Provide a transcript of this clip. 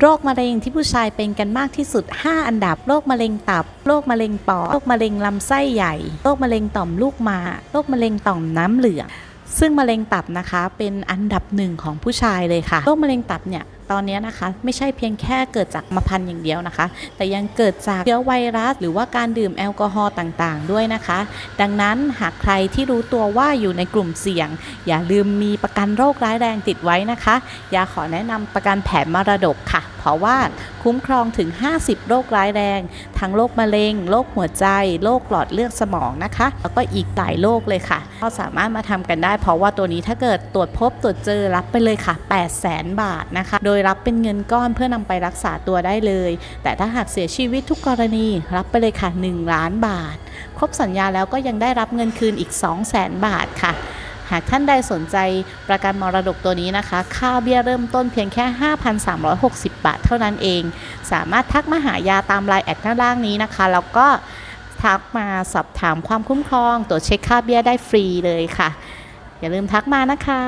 โรคมะเร็งที่ผู้ชายเป็นกันมากที่สุด 5 อันดับ โรคมะเร็งตับ โรคมะเร็งปอด โรคมะเร็งลำไส้ใหญ่ โรคมะเร็งต่อมลูกหมากโรคมะเร็งต่อมน้ำเหลือง ซึ่งมะเร็งตับนะคะ เป็นอันดับหนึ่งของผู้ชายเลยค่ะ โรคมะเร็งตับเนี่ย ตอนนี้นะคะ ไม่ใช่เพียงแค่เกิดจากมะพันอย่างเดียวนะคะ แต่ยังเกิดจากเชื้อไวรัส หรือว่าการดื่มแอลกอฮอล์ต่างๆ ด้วยนะคะ ดังนั้นหากใครที่รู้ตัวว่าอยู่ในกลุ่มเสี่ยง อย่าลืมมีประกันโรคร้ายแรงติดไว้นะคะยาขอแนะนำประกันแผนมรดกค่ะ เพราะว่าคุ้มครองถึง 50 โรคร้ายแรง ทั้งโรคมะเร็ง โรคหัวใจ โรคหลอดเลือดสมองนะคะ แล้วก็อีกหลายโรคเลยค่ะ ก็สามารถมาทำกันได้ เพราะว่าตัวนี้ถ้าเกิดตรวจพบตรวจเจอรับไปเลยค่ะ 8 0 0แสนบาทนะคะ โดยรับเป็นเงินก้อนเพื่อนำไปรักษาตัวได้เลย แต่ถ้าหากเสียชีวิตทุกกรณี รับไปเลยค่ะ 1 ล้านบาท ครบสัญญาแล้วก็ยังได้รับเงินคืนอีก 2 0 0แสนบาทค่ะ หากท่านใดสนใจประกันมรดกตัวนี้นะคะ ค่าเบี้ยเริ่มต้นเพียงแค่ 5,360 บาทเท่านั้นเอง สามารถทักมาหายาตามไลน์แอดหน้าล่างนี้นะคะ แล้วก็ทักมาสอบถามความคุ้มครองตรวจเช็คค่าเบี้ยได้ฟรีเลยค่ะ อย่าลืมทักมานะคะ